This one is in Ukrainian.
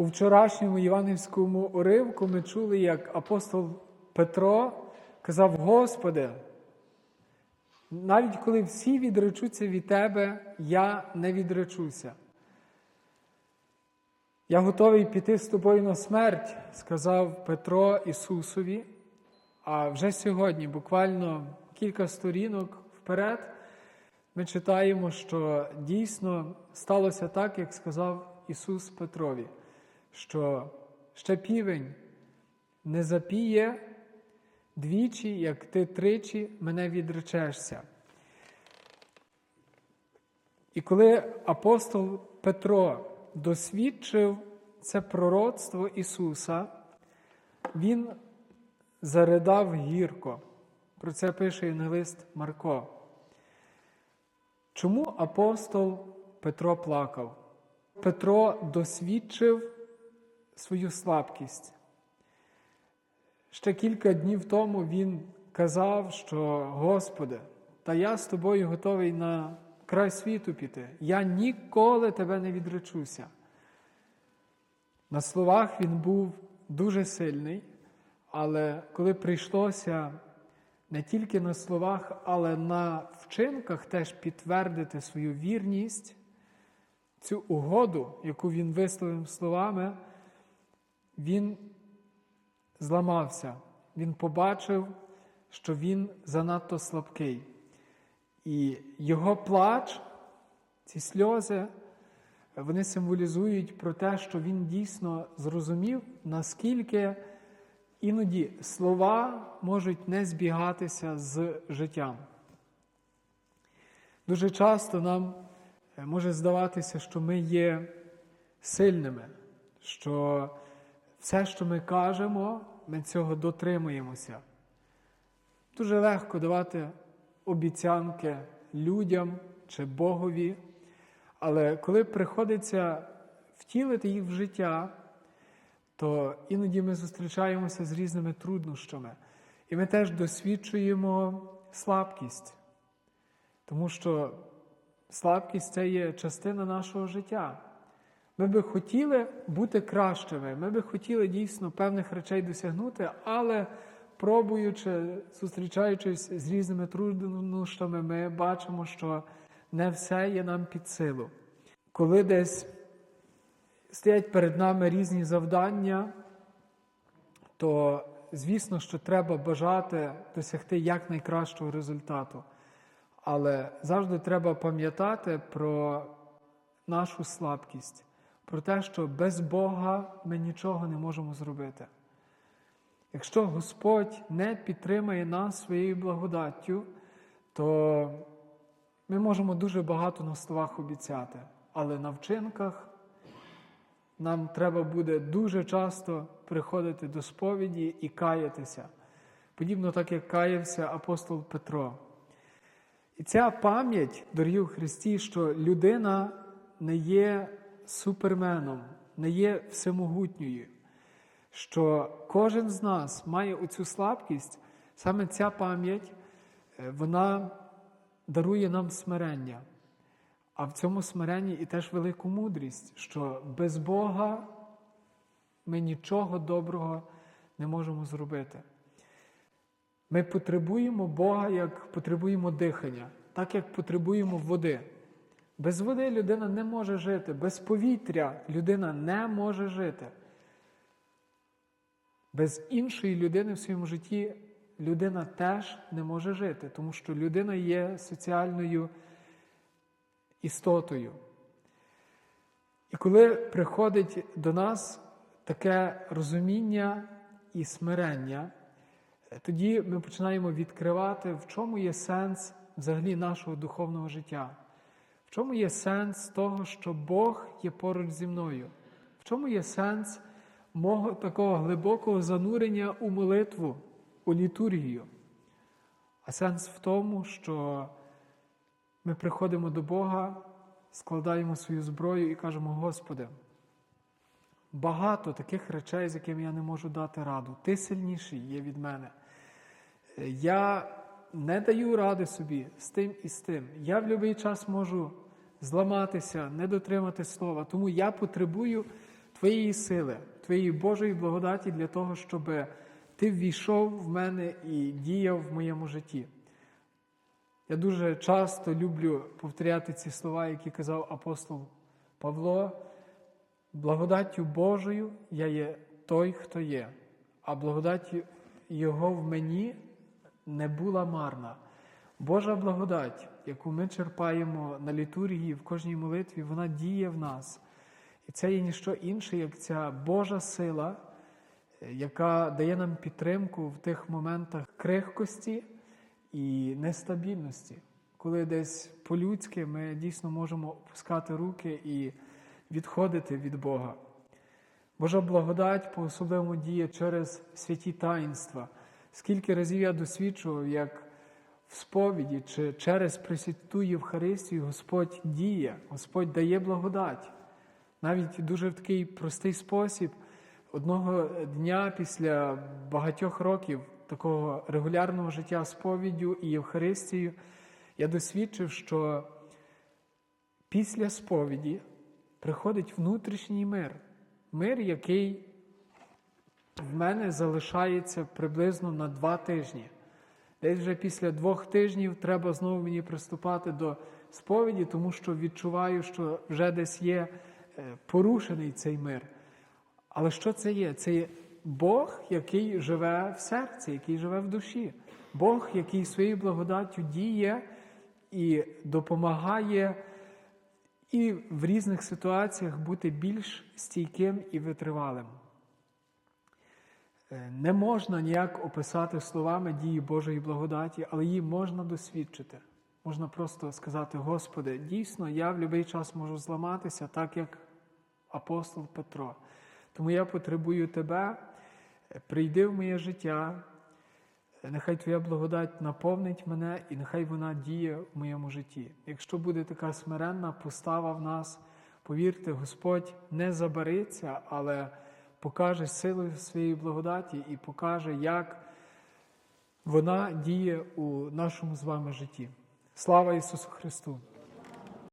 У вчорашньому євангельському уривку ми чули, як апостол Петро казав: Господи, навіть коли всі відречуться від Тебе, я не відречуся. Я готовий піти з тобою на смерть, сказав Петро Ісусові. А вже сьогодні, буквально кілька сторінок вперед, ми читаємо, що дійсно сталося так, як сказав Ісус Петрові, що ще півень не запіє двічі, як ти тричі мене відречешся. І коли апостол Петро досвідчив це пророцтво Ісуса, він заридав гірко. Про це пише Євангелист Марко. Чому апостол Петро плакав? Петро досвідчив свою слабкість. Ще кілька днів тому він казав, що Господи, та я з тобою готовий на край світу піти. Я ніколи тебе не відречуся. На словах він був дуже сильний, але коли прийшлося не тільки на словах, але на вчинках теж підтвердити свою вірність, цю угоду, яку він висловив словами, він зламався. Він побачив, що він занадто слабкий. І його плач, ці сльози, вони символізують про те, що він дійсно зрозумів, наскільки іноді слова можуть не збігатися з життям. Дуже часто нам е, може здаватися, що ми є сильними, що все, що ми кажемо, ми цього дотримуємося. Дуже легко давати обіцянки людям чи Богові, але коли приходиться втілити їх в життя, то іноді ми зустрічаємося з різними труднощами. І ми теж досвідчуємо слабкість, тому що слабкість це є частина нашого життя. Ми би хотіли бути кращими, ми би хотіли дійсно певних речей досягнути, але пробуючи, зустрічаючись з різними труднощами, ми бачимо, що не все є нам під силу. Коли десь стоять перед нами різні завдання, то звісно, що треба бажати досягти якнайкращого результату. Але завжди треба пам'ятати про нашу слабкість, про те, що без Бога ми нічого не можемо зробити. Якщо Господь не підтримає нас своєю благодаттю, то ми можемо дуже багато на словах обіцяти, але на вчинках нам треба буде дуже часто приходити до сповіді і каятися, подібно так, як каявся апостол Петро. І ця пам'ять, дорогі у Христі, що людина не є суперменом, не є всемогутньою, що кожен з нас має оцю слабкість, саме ця пам'ять, е, вона дарує нам смирення. А в цьому смиренні і теж велику мудрість, що без Бога ми нічого доброго не можемо зробити. Ми потребуємо Бога, як потребуємо дихання, так як потребуємо води. Без води людина не може жити, без повітря людина не може жити. Без іншої людини в своєму житті людина теж не може жити, тому що людина є соціальною істотою. І коли приходить до нас таке розуміння і смирення, тоді ми починаємо відкривати, в чому є сенс взагалі нашого духовного життя, в чому є сенс того, що Бог є поруч зі мною, в чому є сенс мого такого глибокого занурення у молитву, у літургію. А сенс в тому, що ми приходимо до Бога, складаємо свою зброю і кажемо, Господи, багато таких речей, з якими я не можу дати раду. Ти сильніший є від мене. Я не даю ради собі з тим і з тим. Я в будь-який час можу зламатися, не дотримати слова. Тому я потребую Твоєї сили, Твоєї Божої благодаті для того, щоб Ти ввійшов в мене і діяв в моєму житті. Я дуже часто люблю повторяти ці слова, які казав апостол Павло. Благодаттю Божою я є той, хто є, а благодать Його в мені не була марна. Божа благодать, яку ми черпаємо на літургії в кожній молитві, вона діє в нас. І це є ніщо інше, як ця Божа сила, яка дає нам підтримку в тих моментах крихкості і нестабільності, коли десь по-людськи ми дійсно можемо опускати руки і відходити від Бога. Божа благодать по-особливому діє через святі таїнства. Скільки разів я досвідчував, як в сповіді чи через Пресвяту Євхаристію Господь діє, Господь дає благодать. Навіть дуже в такий простий спосіб, одного дня після багатьох років такого регулярного життя сповіддю і Євхаристією, я досвідчив, що після сповіді приходить внутрішній мир, мир, який в мене залишається приблизно на два тижні. Десь вже після двох тижнів треба знову мені приступати до сповіді, тому що відчуваю, що вже десь є е, порушений цей мир. Але що це є? Це є Бог, який живе в серці, який живе в душі. Бог, який своєю благодаттю діє і допомагає і в різних ситуаціях бути більш стійким і витривалим. Е, Не можна ніяк описати словами дії Божої благодаті, але її можна досвідчити. Можна просто сказати, Господи, дійсно, я в будь-який час можу зламатися, так як апостол Петро. Тому я потребую Тебе, Е, прийди в моє життя, Е, нехай Твоя благодать наповнить мене і нехай вона діє в моєму житті. Якщо буде така смиренна постава в нас, повірте, Господь не забариться, але покаже силу своєї благодаті і покаже, як вона діє у нашому з вами житті. Слава Ісусу Христу!